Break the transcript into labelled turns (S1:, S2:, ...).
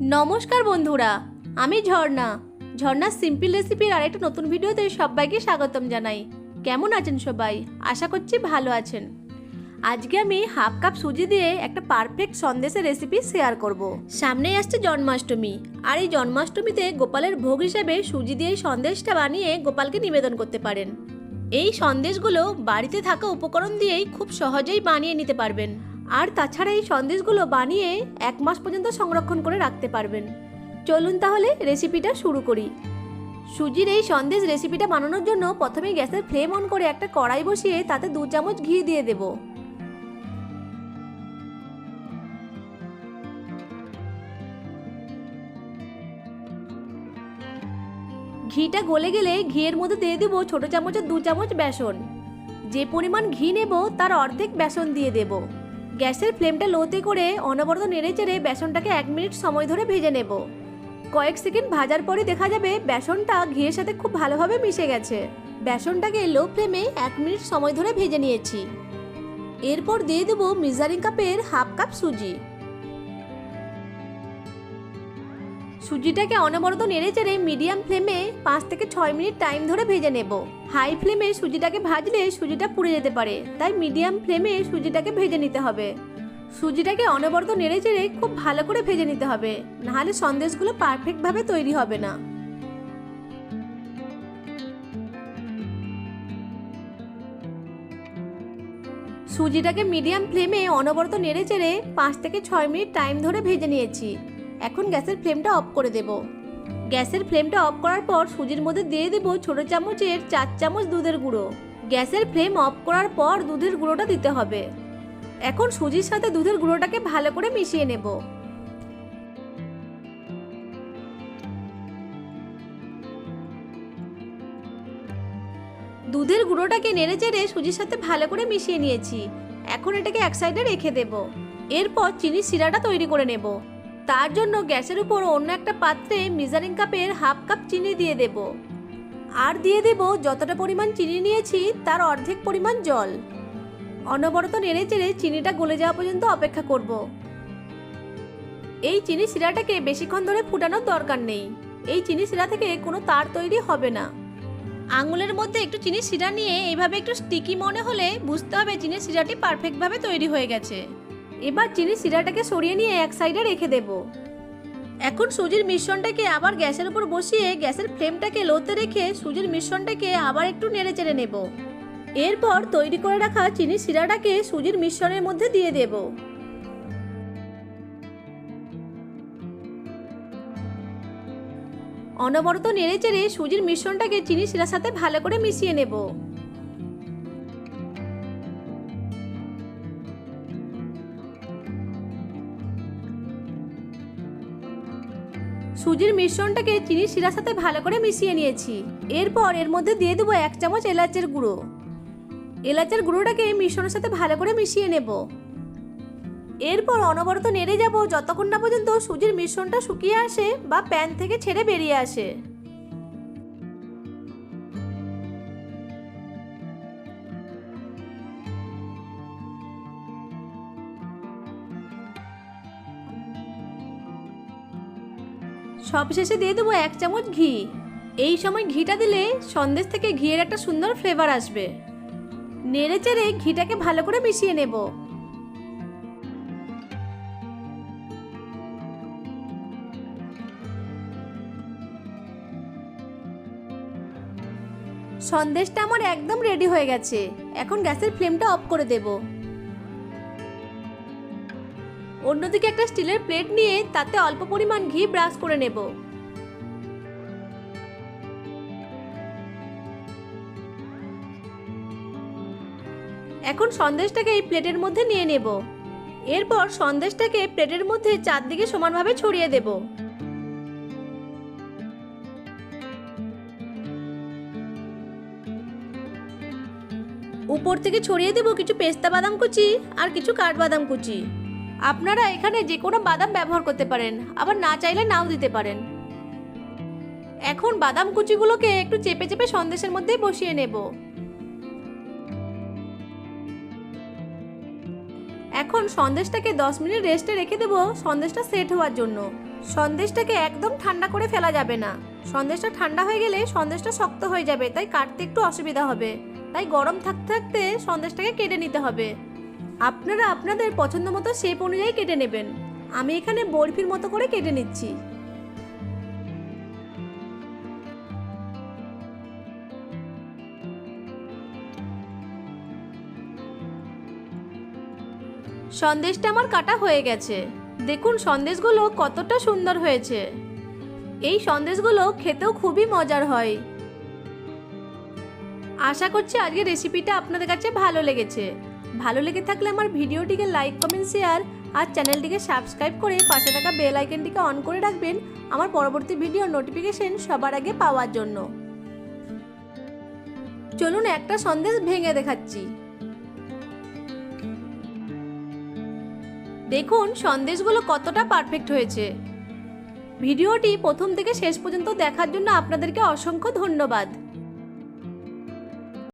S1: নমস্কার বন্ধুরা, আমি ঝর্ণা। ঝর্ণার সিম্পল রেসিপির আরেকটা নতুন ভিডিওতে সবাইকে স্বাগতম জানাই। কেমন আছেন সবাই? আশা করছি ভালো আছেন। আজকে আমি হাফ কাপ সুজি দিয়ে একটা পারফেক্ট সন্দেশের রেসিপি শেয়ার করব। সামনেই আসছে জন্মাষ্টমী, আর এই জন্মাষ্টমীতে গোপালের ভোগ হিসাবে সুজি দিয়ে সন্দেশটা বানিয়ে গোপালকে নিবেদন করতে পারেন। এই সন্দেশগুলো বাড়িতে থাকা উপকরণ দিয়েই খুব সহজেই বানিয়ে নিতে পারবেন। আর তাছাড়া এই সন্দেশগুলো বানিয়ে এক মাস পর্যন্ত সংরক্ষণ করে রাখতে পারবেন। চলুন তাহলে রেসিপিটা শুরু করি। সুজির এই সন্দেশ রেসিপিটা বানানোর জন্য প্রথমে গ্যাসের ফ্লেম অন করে একটা কড়াই বসিয়ে তাতে দু চামচ ঘি দিয়ে দেব। ঘিটা গলে গেলে ঘিয়ের মধ্যে দিয়ে দেবো ছোট চামচের দু চামচ বেসন। যে পরিমাণ ঘি নেব তার অর্ধেক বেসন দিয়ে দেব। গ্যাসের ফ্লেমটা লোতে করে অনবরত নেড়ে চেড়ে বেসনটাকে এক মিনিট সময় ধরে ভেজে নেব। কয়েক সেকেন্ড ভাজার পরে দেখা যাবে বেসনটা ঘিয়ের সাথে খুব ভালোভাবে মিশে গেছে। বেসনটাকে লো ফ্লেমে এক মিনিট সময় ধরে ভেজে নিয়েছি। এরপর দিয়ে দেবো মিজারিং কাপের হাফ কাপ সুজি। সুজিটাকে অনবরত নেড়ে চেড়ে মিডিয়াম ফ্লেমে পাঁচ থেকে ছয় মিনিট টাইম ধরে ভেজে নেব। হাই ফ্লেমে সুজিটাকে ভাজলে সুজিটা পুড়ে যেতে পারে, তাই মিডিয়াম ফ্লেমে সুজিটাকে ভেজে নিতে হবে। সুজিটাকে অনবরত নেড়ে চেড়ে খুব ভালো করে ভেজে নিতে হবে, নাহলে সন্দেশগুলো পারফেক্টভাবে তৈরি হবে না। সুজিটাকে মিডিয়াম ফ্লেমে অনবরত নেড়ে চেড়ে পাঁচ থেকে ছয় মিনিট টাইম ধরে ভেজে নিয়েছি। এখন গ্যাসের ফ্লেমটা অফ করে দেব। গ্যাসের ফ্লেমটা অফ করার পর সুজির মধ্যে দিয়ে দেব ছোট চামচের চার চামচ দুধের গুঁড়ো। গ্যাসের ফ্লেম অফ করার পর দুধের গুঁড়োটা দিতে হবে। এখন সুজির সাথে দুধের গুঁড়োটাকে ভালো করে মিশিয়ে নেব। দুধের গুঁড়োটাকে নেড়ে চেড়ে সুজির সাথে ভালো করে মিশিয়ে নিয়েছি। এখন এটাকে এক সাইডে রেখে দেব। এরপর চিনির শিরাটা তৈরি করে নেব। তার জন্য গ্যাসের উপর অন্য একটা পাত্রে মেজারিং কাপের হাফ কাপ চিনি দিয়ে দেব। আর দিয়ে দেব যতটা পরিমাণ চিনি নিয়েছি, তার অর্ধেক পরিমাণ জল। অনবরত নেড়ে চেড়ে চিনিটা গলে যাওয়া পর্যন্ত অপেক্ষা করব। এই চিনি শিরাটাকে বেশিক্ষণ ধরে ফুটানোর দরকার নেই। এই চিনি শিরা থেকে কোনো তার তৈরি হবে না। আঙুলের মধ্যে একটু চিনি শিরা নিয়ে এইভাবে একটু স্টিকি মনে হলে বুঝতে হবে চিনির শিরাটি পারফেক্টভাবে তৈরি হয়ে গেছে। এবার চিনি শিরাটাকে সরিয়ে নিয়ে এক সাইডে রেখে দেব। এখন সুজির মিশ্রণটাকে আবার গ্যাসের উপর বসিয়ে গ্যাসের ফ্লেমটাকে লোতে রেখে সুজির মিশ্রণটাকে আবার একটু নেড়ে চেড়ে নেব। এরপর তৈরি করে রাখা চিনি শিরাটাকে সুজির মিশ্রণের মধ্যে দিয়ে দেব। অনবরত নেড়ে চেড়ে সুজির মিশ্রণটাকে চিনি শিরার সাথে ভালো করে মিশিয়ে নেব। সুজির মিশ্রণটাকে চিনির শিরার সাথে ভালো করে মিশিয়ে নিয়েছি। এরপর এর মধ্যে দিয়ে দেবো এক চামচ এলাচের গুঁড়ো। এলাচের গুঁড়োটাকে মিশ্রণের সাথে ভালো করে মিশিয়ে নেব। এরপর অনবরত নেড়ে যাব যতক্ষণ না পর্যন্ত সুজির মিশ্রণটা শুকিয়ে আসে বা প্যান থেকে ছেড়ে বেরিয়ে আসে। সবশেষে দিয়ে দেবো এক চামচ ঘি। এই সময় ঘিটা দিলে সন্দেশ থেকে ঘিয়ের একটা সুন্দর ফ্লেভার আসবে। নেড়ে চেড়ে ঘিটাকে ভালো করে মিশিয়ে নেব। সন্দেশটা আমার একদম রেডি হয়ে গেছে। এখন গ্যাসের ফ্লেমটা অফ করে দেব। অন্যদিকে একটা স্টিলের প্লেট নিয়ে তাতে অল্প পরিমাণ ঘি ব্রাশ করে নেব। এখন সন্দেশটাকে এই প্লেটের মধ্যে নিয়ে নেব। এরপর সন্দেশটাকে প্লেটের মধ্যে চারদিকে সমানভাবে ছড়িয়ে দেব। উপর থেকে ছড়িয়ে দেব কিছু পেস্তা বাদাম কুচি আর কিছু কাঠবাদাম কুচি। আপনারা এখানে যে কোনো বাদাম ব্যবহার করতে পারেন, আবার না চাইলে নাও দিতে পারেন। এখন বাদাম কুচিগুলোকে একটু চেপে চেপে সন্দেশের মধ্যে বসিয়ে নেব। এখন সন্দেশটাকে দশ মিনিট রেস্টে রেখে দেবো সন্দেশটা সেট হওয়ার জন্য। সন্দেশটাকে একদম ঠান্ডা করে ফেলা যাবে না। সন্দেশটা ঠান্ডা হয়ে গেলে সন্দেশটা শক্ত হয়ে যাবে, তাই কাটতে একটু অসুবিধা হবে। তাই গরম থাকতে থাকতে সন্দেশটাকে কেটে নিতে হবে। আপনারা আপনাদের পছন্দ মতো শেপ অনুযায়ী কেটে নেবেন। আমি এখানে বরফির মতো করে কেটে নিচ্ছি। সন্দেশটা আমার কাটা হয়ে গেছে। দেখুন সন্দেশগুলো কতটা সুন্দর হয়েছে। এই সন্দেশগুলো খেতেও খুবই মজার হয়। আশা করছি আজকের রেসিপিটা আপনাদের কাছে ভালো লেগেছে। ভালো লেগে থাকলে আমার ভিডিওটিকে লাইক কমেন্ট শেয়ার আর চ্যানেলটিকে সাবস্ক্রাইব করে পাশে থাকা বেল আইকনটিকে অন করে রাখবেন আমার পরবর্তী ভিডিও নোটিফিকেশন সবার আগে পাওয়ার জন্য। চলুন একটা সন্দেশ ভেঙে দেখাচ্ছি। দেখুন, সন্দেশগুলো কতটা পারফেক্ট হয়েছে। ভিডিওটি প্রথম থেকে শেষ পর্যন্ত দেখার জন্য আপনাদেরকে অসংখ্য ধন্যবাদ।